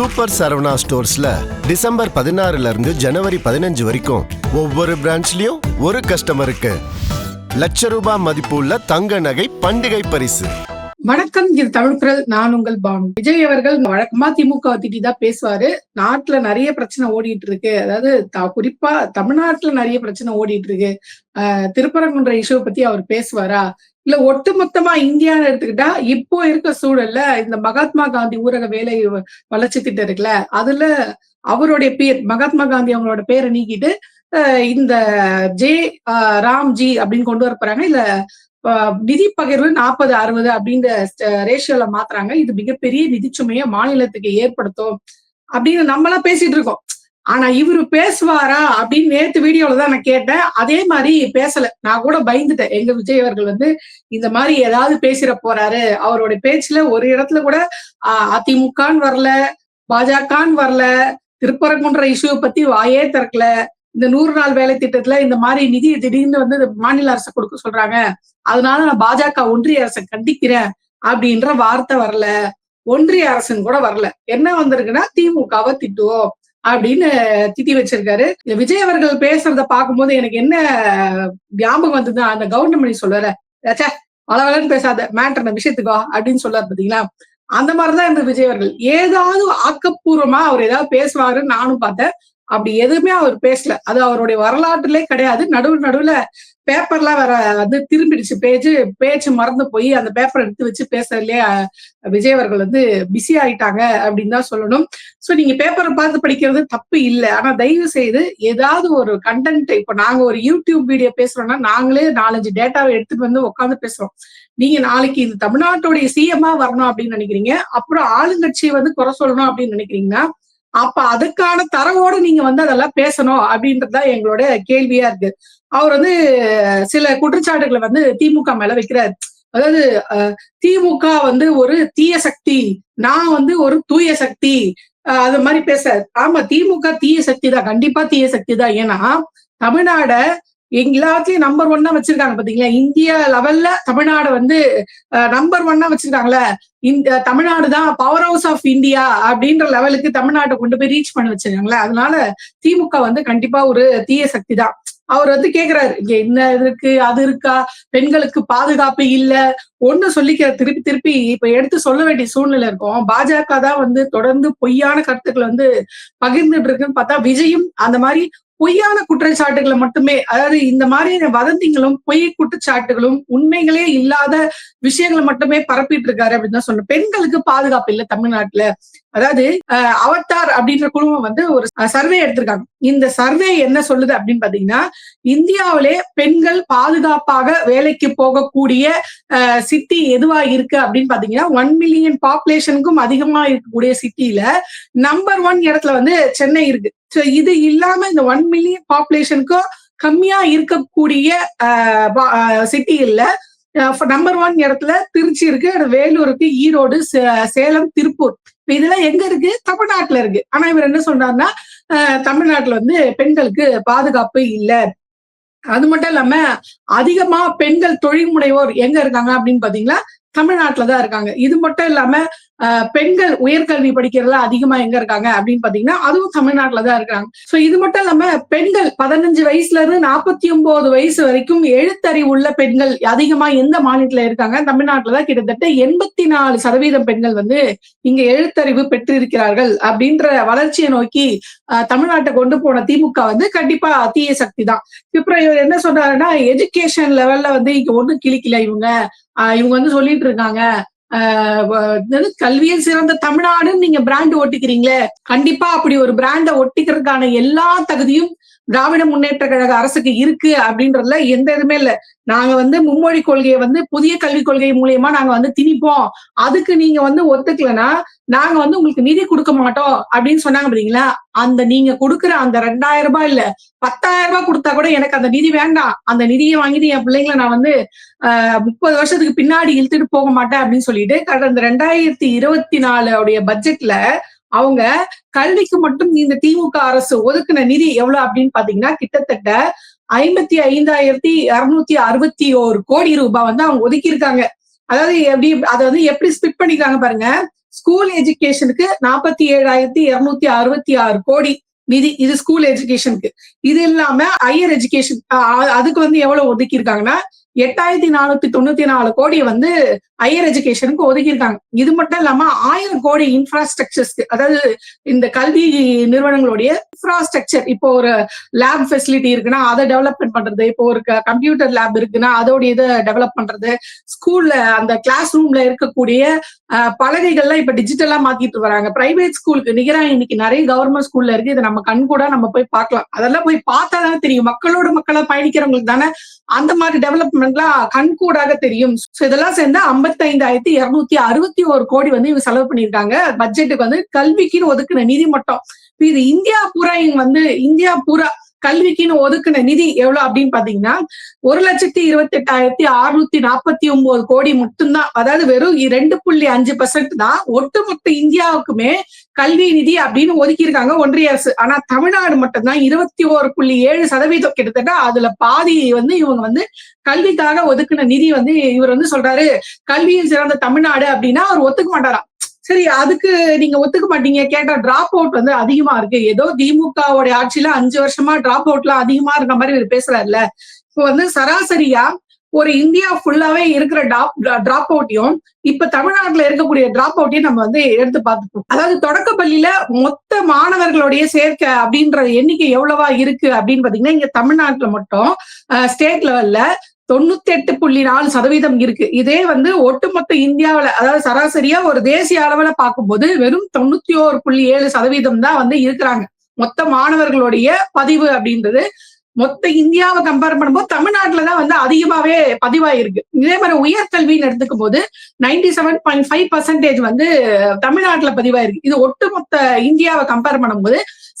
Super Saravana ஸ்டோர்ஸ்ல December பதினாறுல இருந்து ஜனவரி பதினஞ்சு வரைக்கும் ஒவ்வொரு பிரான்ச்லயும் ஒரு கஸ்டமருக்கு லட்ச ரூபாய் மதிப்புள்ள தங்க நகை பண்டிகை பரிசு. வணக்கம் இது தமிழ்குரல் நான் உங்கள் பானு. விஜய் அவர்கள் வழக்கமா திமுக திட்டி தான் பேசுவாரு. நாட்டுல நிறைய பிரச்சனை ஓடிட்டு இருக்கு. அதாவது குறிப்பா தமிழ்நாட்டுல நிறைய பிரச்சனை ஓடிட்டு இருக்கு. ஆஹ் திருப்பரங்குன்ற இஷ்யூ பத்தி அவர் பேசுவாரா? இல்ல ஒட்டுமொத்தமா இந்தியான்னு எடுத்துக்கிட்டா இப்போ இருக்க சூழல்ல இந்த மகாத்மா காந்தி ஊரக வேலை வளர்ச்சி திட்டம் இருக்குல்ல அதுல அவருடைய பேர் மகாத்மா காந்தி அவங்களோட பேரை நீக்கிட்டு இந்த ஜே ஆஹ் ராம்ஜி அப்படின்னு கொண்டு வரப்போறாங்க இல்ல நிதி பகிர்வு நாற்பது அறுபது அப்படிங்கிற ரேஷியோல மாத்துறாங்க. இது மிகப்பெரிய நிதிச்சுமையை மாநிலத்துக்கு ஏற்படுத்தும் அப்படின்னு நம்மளாம் பேசிட்டு இருக்கோம். ஆனா இவரு பேசுவாரா அப்படின்னு நேத்து வீடியோல தான் நான் கேட்டேன். அதே மாதிரி பேசல. நான் கூட பயந்துட்டேன். எங்க விஜய் அவர்கள் வந்து இந்த மாதிரி ஏதாவது பேசிட போறாரு. அவருடைய பேச்சுல ஒரு இடத்துல கூட அதிமுகன்னு வரல பாஜகன்னு வரல திருப்பரங்குன்ற இஷ்யூ பத்தி வாயே திறக்கல இந்த நூறு நாள் வேலை திட்டத்துல இந்த மாதிரி நிதி திடீர்னு வந்து மாநில அரசு கொடுக்க சொல்றாங்க. அதனால நான் பாஜக ஒன்றிய அரசை கண்டிக்கிறேன் அப்படின்ற வார்த்தை வரல. ஒன்றிய அரசுன்னு கூட வரல. என்ன வந்திருக்குன்னா திமுகவை திட்டுவோம். அப்படின்னு திட்டி வச்சிருக்காரு. இந்த விஜய் அவர்கள் பேசுறத பார்க்கும்போது எனக்கு என்ன ஞாபகம் வந்ததுன்னா அந்த கவுண்டமணி சொல்லுவாரு ஏச்சா அளவலன்னு பேசாத மேட்டர் விஷயத்துக்கோ அப்படின்னு சொல்லாரு பாத்தீங்களா? அந்த மாதிரிதான் இருந்த விஜய் அவர்கள். ஏதாவது ஆக்கப்பூர்வமா அவர் ஏதாவது பேசுவாருன்னு நானும் பார்த்தேன். அப்படி எதுவுமே அவர் பேசல. அது அவருடைய வரலாற்றுலே கிடையாது. நடுவு நடுவுல பேப்பர்லாம் வேற வந்து திரும்பிடுச்சு. பேஜ் பேச்சு மறந்து போய் அந்த பேப்பர் எடுத்து வச்சு பேசுறதுலயே விஜய் அவர்கள் வந்து பிஸி ஆயிட்டாங்க அப்படின்னு தான் சொல்லணும். சோ நீங்க பேப்பரை பார்த்து படிக்கிறது தப்பு இல்லை. ஆனா தயவு செய்து ஏதாவது ஒரு கண்டென்ட் இப்போ நாங்க ஒரு யூடியூப் வீடியோ பேசுறோம்னா நாங்களே நாலஞ்சு டேட்டாவை எடுத்துட்டு வந்து உட்காந்து பேசுறோம். நீங்க நாளைக்கு இந்த தமிழ்நாட்டுடைய சிஎம்மா வரணும் அப்படின்னு நினைக்கிறீங்க அப்புறம் ஆளுங்கட்சியை வந்து குறை சொல்லணும் அப்படின்னு நினைக்கிறீங்கன்னா அப்ப அதுக்கான தரவோட நீங்க வந்து அதெல்லாம் பேசணும் அப்படின்றதுதான் எங்களோட கேள்வியா இருக்கு. அவர் வந்து சில குற்றச்சாட்டுகளை வந்து திமுக மேல வைக்கிறார். அதாவது அஹ், திமுக வந்து ஒரு தீய சக்தி நான் வந்து ஒரு தூய சக்தி அஹ், அது மாதிரி பேச ஆமா திமுக தீய சக்தி தான் கண்டிப்பா தீய சக்தி தான். ஏன்னா தமிழ்நாட எல்லாத்துலயும் நம்பர் ஒன்னா வச்சிருக்காங்க பாத்தீங்களா? இந்தியா லெவல்ல தமிழ்நாடு வந்து நம்பர் ஒன்னா வச்சிருக்காங்களே. இந்த தமிழ்நாடு தான் பவர் ஹவுஸ் ஆஃப் இந்தியா அப்படின்ற லெவலுக்கு தமிழ்நாட்டை கொண்டு போய் ரீச் பண்ண வச்சிருக்காங்களே. அதனால திமுக வந்து கண்டிப்பா ஒரு தீய சக்தி தான். அவர் வந்து கேக்குறாரு இங்க என்ன இது இருக்கு அது இருக்கா? பெண்களுக்கு பாதுகாப்பு இல்ல. ஒண்ணு சொல்லிக்கிற திருப்பி திருப்பி இப்ப எடுத்து சொல்ல வேண்டிய சூழ்நிலை இருக்கும். பாஜக தான் வந்து தொடர்ந்து பொய்யான கருத்துக்களை வந்து பகிர்ந்துட்டு இருக்குன்னு பார்த்தா விஜயும் அந்த மாதிரி பொய்யான குற்றச்சாட்டுகளை மட்டுமே அதாவது இந்த மாதிரி வதந்திகளும் பொய் குற்றச்சாட்டுகளும் உண்மைகளே இல்லாத விஷயங்களை மட்டுமே பரப்பிட்டு இருக்காரு அப்படின்னு தான் சொல்லணும். பெண்களுக்கு பாதுகாப்பு இல்லை தமிழ்நாட்டுல. அதாவது அவத்தார் அப்படின்ற குழுமம் வந்து ஒரு சர்வே எடுத்திருக்காங்க. இந்த சர்வே என்ன சொல்லுது அப்படின்னு பாத்தீங்கன்னா இந்தியாவிலே பெண்கள் பாதுகாப்பாக வேலைக்கு போகக்கூடிய சிட்டி எதுவா இருக்கு அப்படின்னு பாத்தீங்கன்னா ஒன் மில்லியன் பாப்புலேஷனுக்கும் அதிகமா இருக்கக்கூடிய சிட்டியில நம்பர் ஒன் இடத்துல வந்து சென்னை இருக்கு. ஸோ இது இல்லாம இந்த ஒன் மில்லியன் பாப்புலேஷனுக்கும் கம்மியா இருக்கக்கூடிய சிட்டி இல்ல. நம்பர் ஒன் இடத்துல திருச்சி இருக்கு வேலூர் இருக்கு ஈரோடு சே- சேலம் திருப்பூர். இதெல்லாம் எங்க இருக்கு? தமிழ்நாட்டுல இருக்கு. ஆனா இவர் என்ன சொல்றாருன்னா தமிழ்நாட்டுல வந்து பெண்களுக்கு பாதுகாப்பு இல்ல. அது மட்டும் இல்லாம அதிகமா பெண்கள் தொழில் முனைவோர் எங்க இருக்காங்க அப்படின்னு பாத்தீங்கன்னா தமிழ்நாட்டுல தான் இருக்காங்க. இது மட்டும் இல்லாம பெண்கள் உயர்கல்வி படிக்கிறதுல அதிகமா எங்க இருக்காங்க அப்படின்னு பாத்தீங்கன்னா அதுவும் தமிழ்நாட்டுல தான் இருக்காங்க சோ இது மட்டும் இல்லாம பெண்கள் பதினஞ்சு வயசுல இருந்து நாற்பத்தி ஒன்பது வயசு வரைக்கும் எழுத்தறிவு உள்ள பெண்கள் அதிகமா எந்த மாநிலத்துல இருக்காங்க? தமிழ்நாட்டுல தான் கிட்டத்தட்ட எண்பத்தி நாலு சதவீதம் பெண்கள் வந்து இங்க எழுத்தறிவு பெற்றிருக்கிறார்கள் அப்படின்ற வளர்ச்சியை நோக்கி அஹ், தமிழ்நாட்டை கொண்டு போன திமுக வந்து கண்டிப்பா தீய சக்தி தான். அப்புறம் இவர் என்ன சொன்னாருன்னா எஜுகேஷன் லெவல்ல வந்து இங்க ஒண்ணும் கிளிக்கல இவங்க. ஆஹ் இவங்க வந்து சொல்லிட்டு இருக்காங்க. ஆஹ் கல்வியில் சிறந்த தமிழ்நாடுன்னு நீங்க பிராண்ட் ஒட்டிக்கிறீங்களே கண்டிப்பா அப்படி ஒரு பிராண்டை ஒட்டிக்கிறதுக்கான எல்லா தகுதியும் திராவிட முன்னேற்ற கழக அரசுக்கு இருக்கு அப்படின்றதுல எந்த இதுமே இல்ல. நாங்க வந்து மும்மொழி கொள்கையை வந்து புதிய கல்விக் கொள்கை மூலியமா நாங்க வந்து திணிப்போம். அதுக்கு நீங்க வந்து ஒத்துக்கலன்னா நாங்க வந்து உங்களுக்கு நிதி கொடுக்க மாட்டோம் அப்படின்னு சொன்னாங்க பாத்தீங்களா? அந்த நீங்க கொடுக்குற அந்த ரெண்டாயிரம் ரூபாய் இல்ல பத்தாயிரம் ரூபாய் கொடுத்தா கூட எனக்கு அந்த நிதி வேண்டாம். அந்த நிதியை வாங்கிட்டு என் பிள்ளைங்களை நான் வந்து ஆஹ் முப்பது வருஷத்துக்கு பின்னாடி இழுத்துட்டு போக மாட்டேன் அப்படின்னு சொல்லிட்டு கடந்த ரெண்டாயிரத்தி இருபத்தி நாலு உடைய பட்ஜெட்ல அவங்க கல்விக்கு மட்டும் இந்த திமுக அரசு ஒதுக்குன நிதி எவ்வளவு அப்படின்னு பாத்தீங்கன்னா கிட்டத்தட்ட ஐம்பத்தி ஐந்தாயிரத்தி இருநூத்தி அறுபத்தி ஒரு கோடி ரூபாய் வந்து அவங்க ஒதுக்கி இருக்காங்க அதாவது எப்படி அதை வந்து எப்படி ஸ்பிட் பண்ணிக்கிறாங்க பாருங்க. ஸ்கூல் எஜுகேஷனுக்கு நாற்பத்தி ஏழாயிரத்தி இருநூத்தி அறுபத்தி ஆறு கோடி நிதி இது ஸ்கூல் எஜுகேஷனுக்கு இது இல்லாம ஹையர் எஜுகேஷன் அதுக்கு வந்து எவ்வளவு ஒதுக்கி இருக்காங்கன்னா எட்டாயிரத்தி நானூத்தி தொண்ணூத்தி நாலு கோடி வந்து ஹையர் எஜுகேஷனுக்கு ஒதுக்கியிருக்காங்க. இது மட்டும் இல்லாம ஆயிரம் கோடி இன்ஃப்ராஸ்ட்ரக்சர்ஸ்க்கு அதாவது இந்த கல்வி நிறுவனங்களுடைய இன்ஃப்ராஸ்ட்ரக்சர் இப்போ ஒரு லேப் ஃபெசிலிட்டி இருக்குன்னா அதை டெவலப்மெண்ட் பண்றது இப்போ ஒரு கம்ப்யூட்டர் லேப் இருக்குன்னா அதோடைய இதை டெவலப் பண்றது ஸ்கூல்ல அந்த கிளாஸ் ரூம்ல இருக்கக்கூடிய பலகைகள்லாம் இப்ப டிஜிட்டலா மாத்திட்டு வராங்க. பிரைவேட் ஸ்கூலுக்கு நிகரா இன்னைக்கு நிறைய கவர்மெண்ட் ஸ்கூல்ல இருக்கு. இதை நம்ம கண் கூட நம்ம போய் பார்க்கலாம். அதெல்லாம் போய் பார்த்தா தானே தெரியும். மக்களோட மக்களா பயணிக்கிறவங்களுக்கு தானே அந்த மாதிரி டெவலப்மெண்ட்லாம் கண்கூடாக தெரியும். இதெல்லாம் சேர்ந்து ஐம்பத்தைந்தாயிரத்தி இருநூத்தி அறுபத்தி ஒரு கோடி வந்து இவங்க செலவு பண்ணியிருக்காங்க. பட்ஜெட்டுக்கு வந்து கல்விக்குன்னு ஒதுக்குன நிதி மட்டும் இது இந்தியா பூரா இங்க வந்து இந்தியா பூரா கல்விக்குன்னு ஒதுக்குன நிதி எவ்வளவு அப்படின்னு பாத்தீங்கன்னா ஒரு லட்சத்தி இருபத்தி எட்டாயிரத்தி அறுநூத்தி நாற்பத்தி ஒன்பது கோடி மட்டும்தான். அதாவது வெறும் ரெண்டு புள்ளி அஞ்சு பர்சன்ட் தான் ஒட்டுமொத்த இந்தியாவுக்குமே கல்வி நிதி அப்படின்னு ஒதுக்கி இருக்காங்க ஒன்றிய அரசு. ஆனா தமிழ்நாடு மட்டும்தான் இருபத்தி ஓரு புள்ளி ஏழு சதவீதம் கிட்டத்தட்ட அதுல பாதி வந்து இவங்க வந்து கல்விக்காக ஒதுக்குன நிதி வந்து இவர் வந்து சொல்றாரு கல்வியில் சிறந்த தமிழ்நாடு அப்படின்னா அவர் ஒத்துக்க மாட்டாராம். சரி அதுக்கு நீங்க ஒத்துக்க மாட்டீங்க. கேட்டா டிராப் அவுட் வந்து அதிகமா இருக்கு. ஏதோ திமுகவுடைய ஆட்சியில அஞ்சு வருஷமா டிராப் அவுட்லாம் அதிகமா இருக்க மாதிரி இவர் பேசுறாருல்ல. இப்போ வந்து சராசரியா ஒரு இந்தியா ஃபுல்லாவே இருக்கிற டிராப் அவுட்டையும் இப்ப தமிழ்நாட்டுல இருக்கக்கூடிய டிராப் அவுட்டையும் நம்ம வந்து எடுத்து பார்த்துப்போம். அதாவது தொடக்க பள்ளியில மொத்த மாணவர்களுடைய சேர்க்கை அப்படின்ற எண்ணிக்கை எவ்வளவா இருக்கு அப்படின்னு பாத்தீங்கன்னா இங்க தமிழ்நாட்டுல மட்டும் ஸ்டேட் லெவல்ல தொண்ணூத்தி எட்டு புள்ளி நாலு சதவீதம் இருக்கு. இதே வந்து ஒட்டுமொத்த இந்தியாவுல அதாவது சராசரியா ஒரு தேசிய அளவுல பார்க்கும்போது வெறும் தொண்ணூத்தி ஓரு புள்ளி ஏழு சதவீதம் தான் வந்து இருக்கிறாங்க. மொத்த மாணவர்களுடைய பதிவு அப்படின்றது மொத்த இந்தியாவை கம்பேர் பண்ணும்போது தமிழ்நாட்டில் தான் வந்து அதிகமாவே பதிவாயிருக்கு. இதே மாதிரி உயர்கல்வின்னு எடுத்துக்கும் போது ninety seven point five percentage வந்து தமிழ்நாட்டுல பதிவாயிருக்கு. இது ஒட்டுமொத்த இந்தியாவை கம்பேர் பண்ணும்போது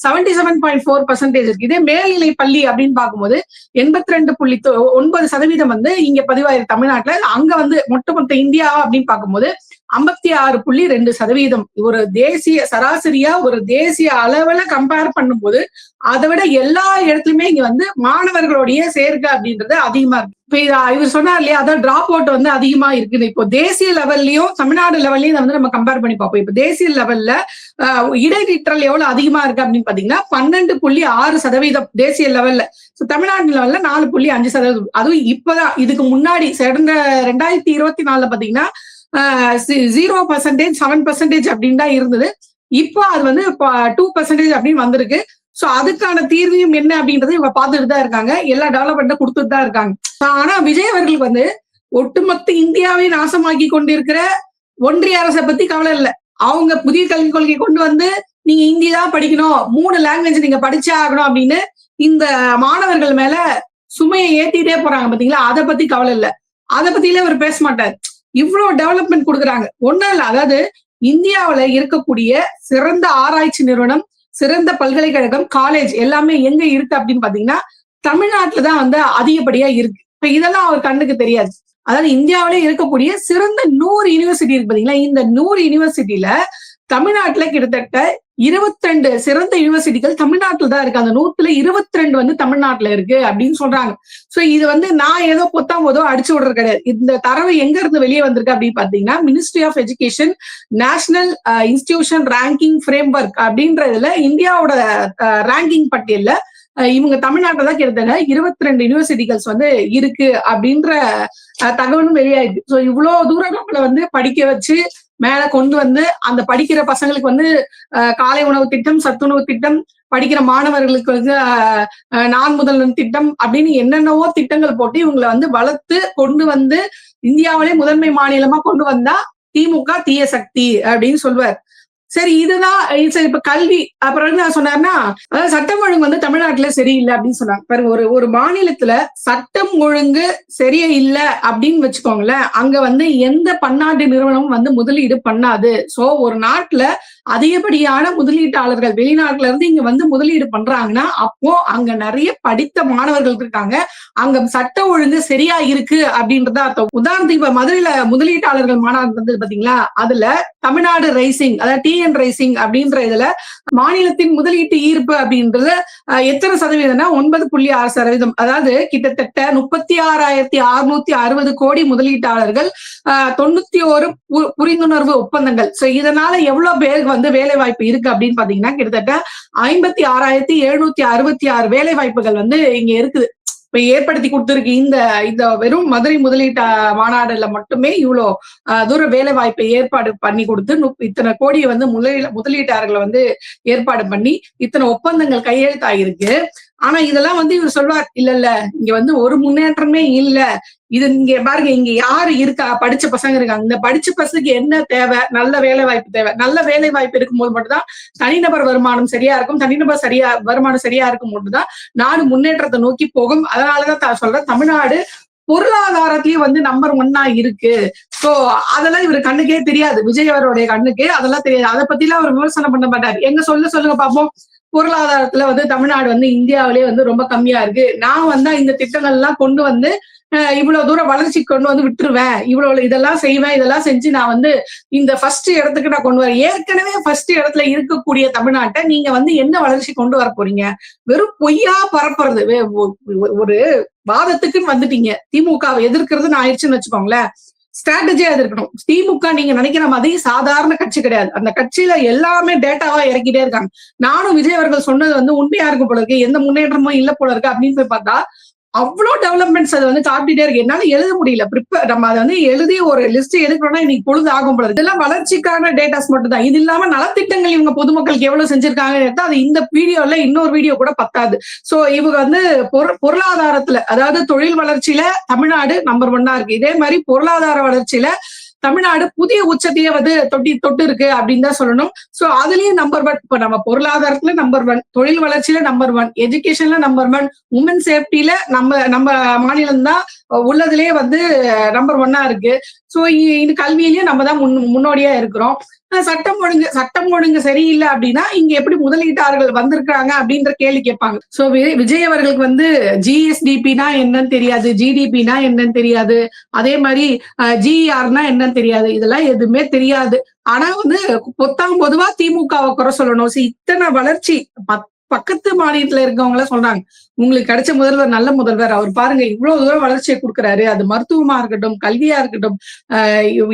seventy seven point four percentage இருக்கு. இதே மேல்நிலை பள்ளி அப்படின்னு பார்க்கும்போது எண்பத்தி ரெண்டு புள்ளி தொ- ஒன்பது சதவீதம் வந்து இங்க பதிவாயிருக்கு தமிழ்நாட்டுல. அங்க வந்து ஒட்டுமொத்த இந்தியா அப்படின்னு பார்க்கும்போது ஐம்பத்தி ஆறு புள்ளி ரெண்டு சதவீதம். ஒரு தேசிய சராசரியா ஒரு தேசிய அளவுல கம்பேர் பண்ணும்போது அதை விட எல்லா இடத்துலயுமே இங்க வந்து மாணவர்களுடைய சேர்க்கை அப்படின்றது அதிகமா இருக்கு. இப்ப இவர் சொன்னார் இல்லையா அதான் டிராப் அவுட் வந்து அதிகமா இருக்குது இப்போ தேசிய லெவல்லையும் தமிழ்நாடு லெவல்லையும் வந்து நம்ம கம்பேர் பண்ணி பார்ப்போம். இப்போ தேசிய லெவல்ல இடைநிற்றல் எவ்வளவு அதிகமா இருக்கு அப்படின்னு பாத்தீங்கன்னா பன்னெண்டு புள்ளி ஆறு சதவீதம் தேசிய லெவல்ல ஸோ தமிழ்நாடு லெவல்ல நாலு புள்ளி அஞ்சு சதவீதம். அதுவும் இப்பதான் இதுக்கு முன்னாடி கடந்த ரெண்டாயிரத்தி இருபத்தி நாலுல பாத்தீங்கன்னா ஜீரோ பர்சன்டேஜ் செவன் பர்சன்டேஜ் அப்படின்னு தான் இருந்தது. இப்போ அது வந்து டூ பர்சன்டேஜ் அப்படின்னு வந்திருக்கு. சோ அதுக்கான தீர்வையும் என்ன அப்படின்றத இவங்க பார்த்துட்டு தான் இருக்காங்க. எல்லா டெவலப்மெண்ட்டும் கொடுத்துட்டு தான் இருக்காங்க. ஆனா விஜய் அவர்களுக்கு வந்து ஒட்டுமொத்த இந்தியாவை நாசமாக்கி கொண்டிருக்கிற ஒன்றிய அரசை பத்தி கவலை இல்லை. அவங்க புதிய கல்விக் கொள்கை கொண்டு வந்து நீங்க ஹிந்தி தான் படிக்கணும் மூணு லாங்குவேஜ் நீங்க படிச்சே ஆகணும் அப்படின்னு இந்த மாணவர்கள் மேல சுமையை ஏத்திட்டே போறாங்க பாத்தீங்களா? அதை பத்தி கவலை இல்லை. அதை பத்தியில அவர் பேச மாட்டார். இவ்வளவு டெவலப்மெண்ட் கொடுக்குறாங்க. ஒண்ணும் இல்ல. அதாவது இந்தியாவுல இருக்கக்கூடிய சிறந்த ஆராய்ச்சி நிறுவனம் சிறந்த பல்கலைக்கழகம் காலேஜ் எல்லாமே எங்க இருக்கு அப்படின்னு பாத்தீங்கன்னா தமிழ்நாட்டுல தான் வந்து அதிகப்படியா இருக்கு. இப்ப இதெல்லாம் அவர் கண்ணுக்கு தெரியாது. அதாவது இந்தியாவிலே இருக்கக்கூடிய சிறந்த நூறு யூனிவர்சிட்டி இருக்கு பாத்தீங்களா? இந்த நூறு யூனிவர்சிட்டியில தமிழ்நாட்டுல கிட்டத்தட்ட 22 சிறந்த யூனிவர்சிட்டிகள் தமிழ்நாட்டுல தான் இருக்கு. அந்த நூத்துல 22 வந்து தமிழ்நாட்டுல இருக்கு அப்படின்னு சொல்றாங்க. சோ இது வந்து நான் ஏதோ பொத்தாம் போதோ அடிச்சு விடுறது கிடையாது. இந்த தரவு எங்க இருந்து வெளியே வந்திருக்கு அப்படின்னு பாத்தீங்கன்னா ministry of education national institution ranking framework அப்படின்றதுல இந்தியாவோட ரேங்கிங் பட்டியல்ல இவங்க தமிழ்நாட்டில் தான் கிட்டத்தட்ட இருபத்தி ரெண்டு யூனிவர்சிட்டிகள்ஸ் வந்து இருக்கு அப்படின்ற தகவலும் வெளியாயிருக்கு. ஸோ இவ்வளோ தூரம் நம்மளை வந்து படிக்க வச்சு மேல கொண்டு வந்து அந்த படிக்கிற பசங்களுக்கு வந்து காலை உணவு திட்டம் சத்துணவு திட்டம் படிக்கிற மாணவர்களுக்கு வந்து அஹ், நான் முதல்வன் திட்டம் அப்படின்னு என்னென்னவோ திட்டங்கள் போட்டு இவங்களை வந்து வளர்த்து கொண்டு வந்து இந்தியாவிலே முதன்மை மாநிலமா கொண்டு வந்தா திமுக தீய சக்தி அப்படின்னு சொல்வார். சரி இதுதான் சரி இப்ப கல்வி அப்புறம் என்ன சொன்னார்னா அதாவது சட்டம் ஒழுங்கு வந்து தமிழ்நாட்டுல சரியில்லை அப்படின்னு சொன்னாங்க. பாருங்க ஒரு ஒரு மாநிலத்துல சட்டம் ஒழுங்கு சரியா இல்ல அப்படின்னு வச்சுக்கோங்களேன் அங்க வந்து எந்த பன்னாட்டு நிறுவனமும் வந்து முதலீடு பண்ணாது. சோ ஒரு நாட்டுல அதிகப்படியான முதலீட்டாளர்கள் வெளிநாட்டுல இருந்து இங்க வந்து முதலீடு பண்றாங்கன்னா அப்போ அங்க நிறைய படித்த மாணவர்கள் இருக்காங்க. அங்க சட்ட ஒழுங்கு சரியா இருக்கு அப்படின்றத அர்த்தம். உதாரணத்துக்கு இப்ப மதுரையில முதலீட்டாளர்கள் மாநாடு வந்தது பாத்தீங்களா? அதுல தமிழ்நாடு ரைசிங் அதாவது டிஎன் ரைசிங் அப்படின்ற இதுல மாநிலத்தின் முதலீட்டு ஈர்ப்பு அப்படின்றது எத்தனை சதவீதம்னா ஒன்பது புள்ளி ஆறு சதவீதம். அதாவது கிட்டத்தட்ட முப்பத்தி ஆறாயிரத்தி அறுநூத்தி அறுபது கோடி முதலீட்டாளர்கள் தொண்ணூத்தி ஒரு பு- புரிந்துணர்வு ஒப்பந்தங்கள். சோ இதனால எவ்வளவு பேருக்கு வந்து வேலை வாய்ப்பு இருக்கு அப்படின்னு பாத்தீங்கன்னா கிட்டத்தட்ட ஐம்பத்தி ஆறாயிரத்தி எழுநூத்தி அறுபத்தி ஆறு வேலை வாய்ப்புகள் வந்து இங்க இருக்குது. இப்ப ஏற்படுத்தி கொடுத்துருக்கு இந்த இந்த வெறும் மதுரை முதலீட்டு மாநாடுல மட்டுமே இவ்வளோ தூர வேலை வாய்ப்பை ஏற்பாடு பண்ணி கொடுத்து இத்தனை கோடியை வந்து முதலீ- முதலீட்டாளர்களை வந்து ஏற்பாடு பண்ணி இத்தனை ஒப்பந்தங்கள் கையெழுத்தாயிருக்கு. ஆனா இதெல்லாம் வந்து இவர் சொல்வார் இல்ல இல்ல இங்க வந்து ஒரு முன்னேற்றமே இல்ல. இது இங்க பாருங்க இங்க யாரு இருக்கா? படிச்ச பசங்க இருக்காங்க. இந்த படிச்ச பசங்களுக்கு என்ன தேவை? நல்ல வேலை வாய்ப்பு தேவை. நல்ல வேலை வாய்ப்பு இருக்கும்போது மட்டும்தான் தனிநபர் வருமானம் சரியா இருக்கும். தனிநபர் சரியா வருமானம் சரியா இருக்கும் மட்டும்தான் நாடு முன்னேற்றத்தை நோக்கி போகும். அதனாலதான் சொல்றேன் தமிழ்நாடு பொருளாதாரத்திலயும் வந்து நம்பர் ஒன்னா இருக்கு. சோ அதெல்லாம் இவர் கண்ணுக்கே தெரியாது. விஜய் அவருடைய கண்ணுக்கு அதெல்லாம் தெரியாது. அதை பத்தி எல்லாம் அவர் விமர்சனம் பண்ண மாட்டாரு. எங்க சொல்ல சொல்லுங்க பாப்போம். பொருளாதாரத்துல வந்து தமிழ்நாடு வந்து இந்தியாவிலே வந்து ரொம்ப கம்மியா இருக்கு. நான் வந்து இந்த திட்டங்கள் எல்லாம் கொண்டு வந்து இவ்வளவு தூரம் வளர்ச்சி கொண்டு வந்து விட்டுருவேன். இவ்வளவு இதெல்லாம் செய்வேன் இதெல்லாம் செஞ்சு நான் வந்து இந்த ஃபர்ஸ்ட் இடத்துக்கு நான் கொண்டு வரேன். ஏற்கனவே ஃபர்ஸ்ட் இடத்துல இருக்கக்கூடிய தமிழ்நாட்டை நீங்க வந்து என்ன வளர்ச்சி கொண்டு வர போறீங்க? வெறும் பொய்யா பரப்புறது. ஒரு வாதத்துக்குன்னு வந்துட்டீங்க. திமுகவை எதிர்க்கிறதுன்னு ஆயிடுச்சுன்னு வச்சுக்கோங்களேன். ஸ்ட்ராட்டஜியா இருக்கணும். திமுக நீங்க நினைக்கிற மாதிரி சாதாரண கட்சி கிடையாது. அந்த கட்சியில எல்லாமே டேட்டாவா இறக்கிட்டே இருக்காங்க. நானும் விஜய் அவர்கள் சொன்னது வந்து உண்மையா இருக்கு போல இருக்கு? எந்த முன்னேற்றமும் இல்ல போல இருக்கு அப்படின்னு போய் பார்த்தா அவ்வளோ டெவலப்மெண்ட்ஸ் அதை வந்து காட்டிட்டே இருக்கு. என்னால எழுத முடியல. ப்ரிப்பேர் நம்ம அதை வந்து எழுதி ஒரு லிஸ்ட் எடுக்கணும்னா இன்னைக்கு பொழுது ஆகும் போல இதெல்லாம் வளர்ச்சிக்கான டேட்டாஸ் மட்டும் தான் இது இல்லாம நலத்திட்டங்கள் இவங்க பொதுமக்களுக்கு எவ்வளவு செஞ்சிருக்காங்க அது இந்த வீடியோல இன்னொரு வீடியோ கூட பத்தாது. சோ இவங்க வந்து பொரு- பொருளாதாரத்துல அதாவது தொழில் வளர்ச்சியில தமிழ்நாடு நம்பர் ஒன்னா இருக்கு. இதே மாதிரி பொருளாதார வளர்ச்சியில தமிழ்நாடு புதிய உச்சத்தையே வந்து தொட்டி தொட்டு இருக்கு அப்படின்னு தான் சொல்லணும். சோ அதுலயும் நம்பர் ஒன் இப்ப நம்ம பொருளாதாரத்துல நம்பர் ஒன் தொழில் வளர்ச்சியில நம்பர் ஒன் எஜுகேஷன்ல நம்பர் ஒன் உமன் சேஃப்டில நம்ம நம்ம மாநிலம் தான் உள்ளதுலயே வந்து நம்பர் ஒன்னா இருக்கு. சோ இந்த கல்வியிலயும் நம்ம தான் முன் முன்னோடியா இருக்கிறோம். சட்டம் ஒழுங்கு சட்டம் ஒழுங்கு சரியில்லை அப்படின்னா இங்க எப்படி முதலீட்டாளர்கள் வந்திருக்காங்க அப்படின்ற கேள்வி கேட்பாங்க. சோ விஜய் அவர்களுக்கு வந்து ஜிஎஸ்டிபினா என்னன்னு தெரியாது ஜிடிபினா என்னன்னு தெரியாது. அதே மாதிரி ஜிஆர்னா என்னன்னு தெரியாது. இதெல்லாம் எதுவுமே தெரியாது. ஆனா வந்து பொத்தாம் பொதுவா திமுகவை குறை சொல்லணும். இத்தனை வளர்ச்சி பத்- பக்கத்து மாநிலத்துல இருக்கவங்கள சொல்றாங்க உங்களுக்கு கிடைச்ச முதல்வர் நல்ல முதல்வர் அவர் பாருங்க இவ்வளவு தூரம் வளர்ச்சியை கொடுக்குறாரு. அது மருத்துவமா இருக்கட்டும் கல்வியா இருக்கட்டும்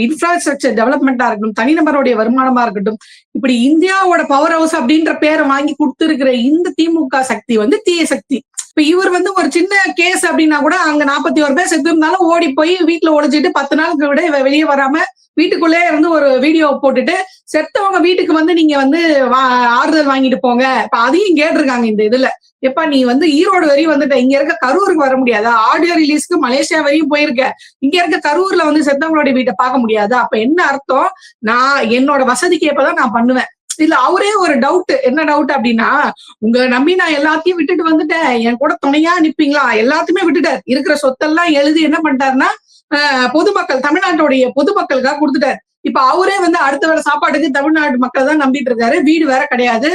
இன்ஃப்ராஸ்ட்ரக்சர் டெவலப்மெண்டா இருக்கட்டும் தனிநபருடைய வருமானமா இருக்கட்டும் இப்படி இந்தியாவோட பவர் ஹவுஸ் அப்படின்ற பேரை வாங்கி கொடுத்துருக்கிற இந்த திமுக சக்தி வந்து தீய சக்தி. இப்ப இவர் வந்து ஒரு சின்ன கேஸ் அப்படின்னா கூட அங்க நாற்பத்தி ஒரு பேர் செத்து இருந்தாலும் ஓடி போய் வீட்டுல ஒழிச்சிட்டு பத்து நாளுக்கு விட இவ வெளியே வராம வீட்டுக்குள்ளே இருந்து ஒரு வீடியோ போட்டுட்டு செத்தவங்க வீட்டுக்கு வந்து நீங்க வந்து வா- ஆறுதல் வாங்கிட்டு போங்க. இப்ப அதையும் கேட்டிருக்காங்க இந்த இதுல. எப்ப நீ வந்து ஈரோடு வரையும் வந்துட்ட. இங்க இருக்க கரூருக்கு வர முடியாதா? ஆடியோ ரிலீஸ்க்கு மலேசியா வரையும் போயிருக்க. இங்க இருக்க கரூர்ல வந்து செத்தவங்களுடைய வீட்டை பார்க்க முடியாதா? அப்ப என்ன அர்த்தம்? நான் என்னோட வசதிக்கு ஏற்பதான் நான் பண்ணுவேன். இல்ல அவரே ஒரு டவுட் என்ன டவுட் அப்படின்னா உங்களை நம்பி நான் எல்லாத்தையும் விட்டுட்டு வந்துட்டேன். என் கூட துணையா நிப்பீங்களா? எல்லாத்தையுமே விட்டுட்டார். இருக்கிற சொத்தெல்லாம் எழுதி என்ன பண்ணிட்டாருன்னா பொதுமக்கள் தமிழ்நாட்டுடைய பொதுமக்களுக்காக கொடுத்துட்டார். இப்ப அவரே வந்து அடுத்த வேளை சாப்பாட்டுக்கு தமிழ்நாட்டு மக்கள் தான் நம்பிட்டு இருக்காரு. வீடு வேற கிடையாது.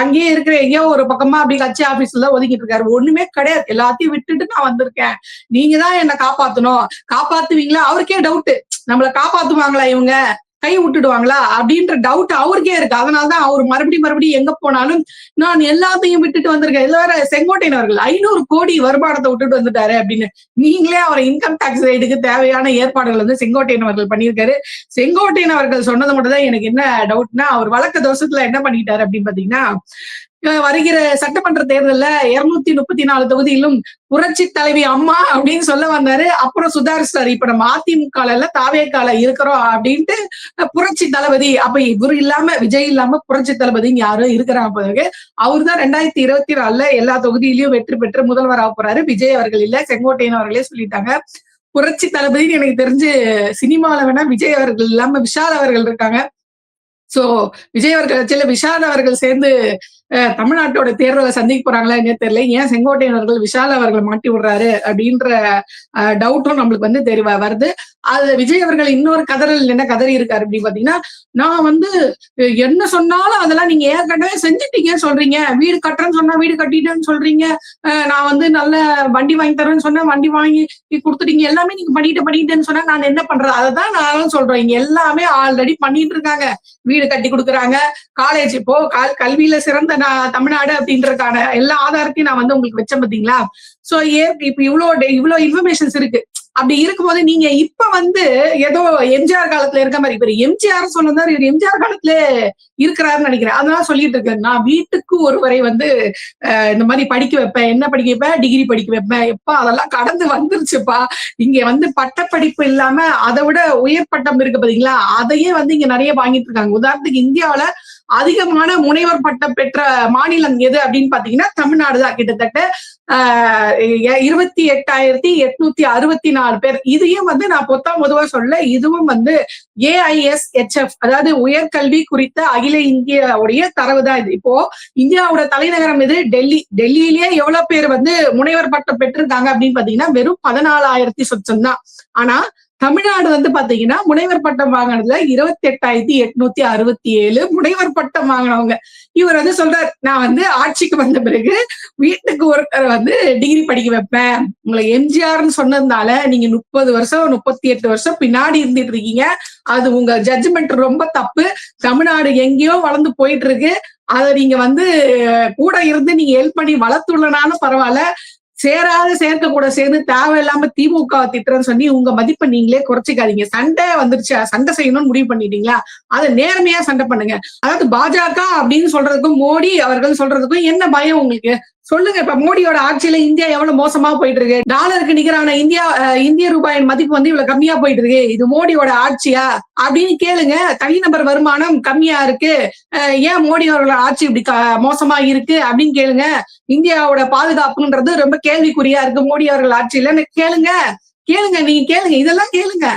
அங்கேயே இருக்கிற எங்கேயோ ஒரு பக்கமா அப்படி கட்சி ஆபீஸ்ல ஒதுக்கிட்டு இருக்காரு. ஒண்ணுமே கிடையாது. எல்லாத்தையும் விட்டுட்டு நான் வந்திருக்கேன். நீங்க தான் என்ன காப்பாத்தணும். காப்பாத்துவீங்களா? அவருக்கே டவுட் நம்மளை காப்பாத்துவாங்களா இவங்க? கை விட்டுடுவாங்களா? அப்படின்ற டவுட் அவருக்கே இருக்கு. அதனாலதான் அவர் மறுபடியும் மறுபடியும் எங்க போனாலும் நான் எல்லாத்தையும் விட்டுட்டு வந்திருக்கேன். இதுல வேற செங்கோட்டையன் அவர்கள் ஐநூறு கோடி வருமானத்தை விட்டுட்டு வந்துட்டாரு அப்படின்னு நீங்களே அவர் இன்கம் டாக்ஸ் ரைடுக்கு தேவையான ஏற்பாடுகள் வந்து செங்கோட்டையன் அவர்கள் பண்ணியிருக்காரு. செங்கோட்டையன் அவர்கள் சொன்னது மட்டும் தான் எனக்கு என்ன டவுட்னா அவர் வழக்க தோஷத்துல என்ன பண்ணிட்டாரு அப்படின்னு பாத்தீங்கன்னா வருகிற சட்டமன்ற தேர்தல்ல இருநூத்தி முப்பத்தி நாலு தொகுதியிலும் புரட்சி தலைவி அம்மா அப்படின்னு சொல்ல வந்தாரு. அப்புறம் சுதாரிச்சாரு. இப்ப நம்ம அதிமுக தாவேக்கால இருக்கிறோம் அப்படின்ட்டு புரட்சி தளபதி அப்ப இவரு இல்லாம விஜய் இல்லாம புரட்சி தளபதின்னு யாரும் இருக்கிறாங்க பிறகு அவர் தான் ரெண்டாயிரத்தி இருபத்தி நாலுல எல்லா தொகுதியிலயும் வெற்றி பெற்று முதல்வர் ஆக போறாரு. விஜய் அவர்கள் இல்ல செங்கோட்டையன் அவர்களே சொல்லிட்டாங்க. புரட்சி தளபதினு எனக்கு தெரிஞ்சு சினிமால வேணா விஜய் அவர்கள் இல்லாம விஷால் அவர்கள் இருக்காங்க. சோ விஜய் அவர்கள் சில விஷால் அவர்கள் சேர்ந்து தமிழ்நாட்டோட தேர்தலை சந்திக்க போறாங்களா என்ன தெரியல. ஏன் செங்கோட்டையனவர்கள் விஷால் அவர்களை மாட்டி விடுறாரு அப்படின்ற டவுட்டும் நம்மளுக்கு வந்து தெரிவா வருது. அது விஜய் அவர்கள் இன்னொரு கதறல் என்ன கதறி இருக்காரு. அப்படின்னு பாத்தீங்கன்னா நான் வந்து என்ன சொன்னாலும் அதெல்லாம் நீங்க ஏற்கனவே செஞ்சுட்டீங்கன்னு சொல்றீங்க. வீடு கட்டுறேன்னு சொன்னா வீடு கட்டிட்டேன்னு சொல்றீங்க. நான் வந்து நல்ல வண்டி வாங்கி தரேன்னு சொன்னா வண்டி வாங்கி கொடுத்துட்டீங்க. எல்லாமே நீங்க பண்ணிட்டு பண்ணிட்டேன்னு சொன்னா நான் என்ன பண்றது? அதை தான் நானும் சொல்றேன். இங்க எல்லாமே ஆல்ரெடி பண்ணிட்டு இருக்காங்க. வீடு கட்டி கொடுக்குறாங்க. காலேஜ் இப்போ கல்வியில சிறந்த நான் தமிழ்நாடு அப்படின்றதுக்கான எல்லா ஆதாரத்தையும் நான் வந்து உங்களுக்கு வச்சேன் பாத்தீங்களா? சோ ஏ இப்ப இவ்வளவு இவ்வளவு இன்ஃபர்மேஷன்ஸ் இருக்கு. அப்படி இருக்கும்போது நீங்க இப்ப வந்து ஏதோ எம்ஜிஆர் காலத்துல இருக்க மாதிரி இப்ப எம்ஜிஆர் சொன்னதாரு இவர் எம்ஜிஆர் காலத்துல இருக்கிறாருன்னு நினைக்கிறேன். அதனால சொல்லிட்டு இருக்கேன். நான் வீட்டுக்கு ஒருவரை வந்து இந்த மாதிரி படிக்க வைப்பேன். என்ன படிக்க வைப்பேன்? டிகிரி படிக்க வைப்பேன். எப்பா அதெல்லாம் கடந்து வந்துருச்சுப்பா. இங்க வந்து பட்டப்படிப்பு இல்லாம அதை விட உயர் பட்டம் இருக்கு பாத்தீங்களா? அதையே வந்து இங்க நிறைய வாங்கிட்டு இருக்காங்க. உதாரணத்துக்கு இந்தியாவுல அதிகமான முனைவர் பட்டம் பெற்ற மாநிலம் எது அப்படின்னு பாத்தீங்கன்னா தமிழ்நாடு தான். கிட்டத்தட்ட ஆஹ் இருபத்தி எட்டாயிரத்தி எட்நூத்தி அறுபத்தி நாலு பேர். இதையும் வந்து நான் பொத்தாம் பொதுவா சொல்ல இதுவும் வந்து ஏஐஎஸ் ஹெச்எஃப் அதாவது உயர்கல்வி குறித்த அகில இந்தியாவுடைய தரவு தான் இது. இப்போ இந்தியாவோட தலைநகரம் இது டெல்லி. டெல்லியிலேயே எவ்வளவு பேர் வந்து முனைவர் பட்டம் பெற்றிருக்காங்க அப்படின்னு பாத்தீங்கன்னா வெறும் பதினாலாயிரத்தி சொச்சம் தான். ஆனா தமிழ்நாடு வந்து பாத்தீங்கன்னா முனைவர் பட்டம் வாங்கினதுல இருபத்தி எட்டாயிரத்தி எட்நூத்தி அறுபத்தி ஏழு முனைவர் பட்டம் வாங்கினவங்க. இவர் வந்து சொல்றாரு நான் வந்து ஆட்சிக்கு வந்த பிறகு வீட்டுக்கு ஒருத்தர் வந்து டிகிரி படிக்க வைப்பேன். உங்களை எம்ஜிஆர்னு சொன்னதுனால நீங்க முப்பது வருஷம் முப்பத்தி எட்டு வருஷம் பின்னாடி இருந்துட்டு இருக்கீங்க. அது உங்க ஜட்ஜ்மெண்ட் ரொம்ப தப்பு. தமிழ்நாடு எங்கேயோ வளர்ந்து போயிட்டு இருக்கு. அதை நீங்க வந்து கூட இருந்து நீங்க ஹெல்ப் பண்ணி வளர்த்துள்ளனாலும் பரவாயில்ல. சேராத சேர்க்க கூட சேர்ந்து தேவையில்லாம திமுக திட்டம் சொல்லி உங்க மதிப்பை நீங்களே குறைச்சிக்காதீங்க. சண்டை வந்துருச்சு. சண்டை செய்யணும்னு முடிவு பண்ணிட்டீங்களா? அதை நேர்மையா சண்டை பண்ணுங்க. அதாவது பாஜக அப்படின்னு சொல்றதுக்கும் மோடி அவர்கள் சொல்றதுக்கும் என்ன பயம் உங்களுக்கு? சொல்லுங்க இப்ப மோடியோட ஆட்சியில இந்தியா எவ்வளவு மோசமா போயிட்டு இருக்கு டாலருக்கு நிகரான இந்தியா இந்திய ரூபாயின் மதிப்பு வந்து இவ்வளவு கம்மியா போயிட்டு இருக்கு இது மோடியோட ஆட்சியா? அப்படின்னு கேளுங்க. தனிநபர் வருமானம் கம்மியா இருக்கு. ஏன் மோடி அவர்களோட ஆட்சி இப்படி மோசமா இருக்கு? அப்படின்னு கேளுங்க. இந்தியாவோட பாதுகாப்புன்றது ரொம்ப கேள்விக்குறியா இருக்கு மோடி அவர்கள் ஆட்சியில கேளுங்க. கேளுங்க நீங்க கேளுங்க. இதெல்லாம் கேளுங்க.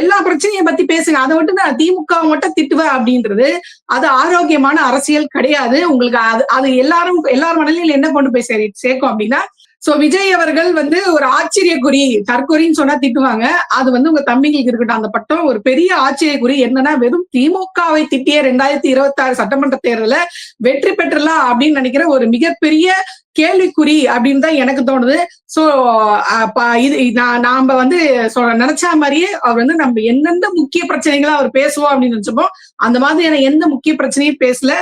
எல்லா பிரச்சனையை பத்தி பேசுங்க. அதை மட்டும் நான் திமுக மட்டும் திட்டுவேன் அப்படின்றது. அது ஆரோக்கியமான அரசியல் கிடையாது. உங்களுக்கு அது அது எல்லாரும் எல்லார் மனதிலும் என்ன கொண்டு போய் சரி சேர்க்கும் அப்படின்னா சோ விஜய் அவர்கள் வந்து ஒரு ஆச்சரியக்குறி தற்கொறின்னு சொன்னா திட்டுவாங்க. அது வந்து உங்க தம்பிங்களுக்கு இருக்கட்டும். அந்த பட்டம் ஒரு பெரிய ஆச்சரியக்குறி என்னன்னா வெறும் திமுகவை திட்டிய ரெண்டாயிரத்தி இருபத்தி ஆறு சட்டமன்ற தேர்தல வெற்றி பெற்றலாம் அப்படின்னு நினைக்கிற ஒரு மிகப்பெரிய கேள்விக்குறி அப்படின்னு தான் எனக்கு தோணுது. சோ இது நான் நாம வந்து நினைச்ச மாதிரியே அவர் வந்து நம்ம எந்தெந்த முக்கிய பிரச்சனைகளை அவர் பேசுவோம் அப்படின்னு நினைச்சப்போ அந்த மாதிரியான எந்த முக்கிய பிரச்சனையும் பேசல.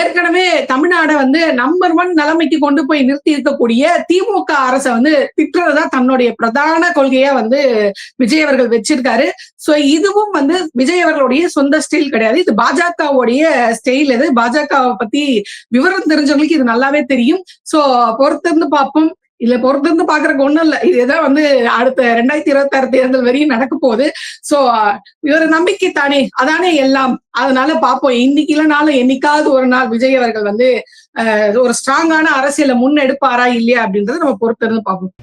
ஏற்கனவே தமிழ்நாடை வந்து நம்பர் ஒன் நிலைமைக்கு கொண்டு போய் நிறுத்தி இருக்கக்கூடிய திமுக அரசை வந்து திட்டுறதுதான் தன்னுடைய பிரதான கொள்கையா வந்து விஜய் அவர்கள் வச்சிருக்காரு. சோ இதுவும் வந்து விஜய் அவர்களுடைய சொந்த ஸ்டைல் கிடையாது. இது பாஜகவுடைய ஸ்டைல் இது. பாஜகவை பத்தி விவரம் தெரிஞ்சவங்களுக்கு இது நல்லாவே தெரியும். சோ பொறுத்திருந்து பார்ப்போம். இல்ல பொறுத்திருந்து பாக்குறதுக்கு ஒண்ணும் இல்ல. இதுதான் வந்து அடுத்த ரெண்டாயிரத்தி இருபத்தி ஆறு தேர்தல் வரையும் நடக்க போகுது. சோ இவர் நம்பிக்கை தானே. அதானே எல்லாம். அதனால பார்ப்போம். இன்னைக்கு இல்லைனாலும் என்னைக்காவது ஒரு நாள் விஜய் அவர்கள் வந்து ஒரு ஸ்ட்ராங்கான அரசியலை முன்னெடுப்பாரா இல்லையா அப்படின்றத நம்ம பொறுத்திருந்து பார்ப்போம்.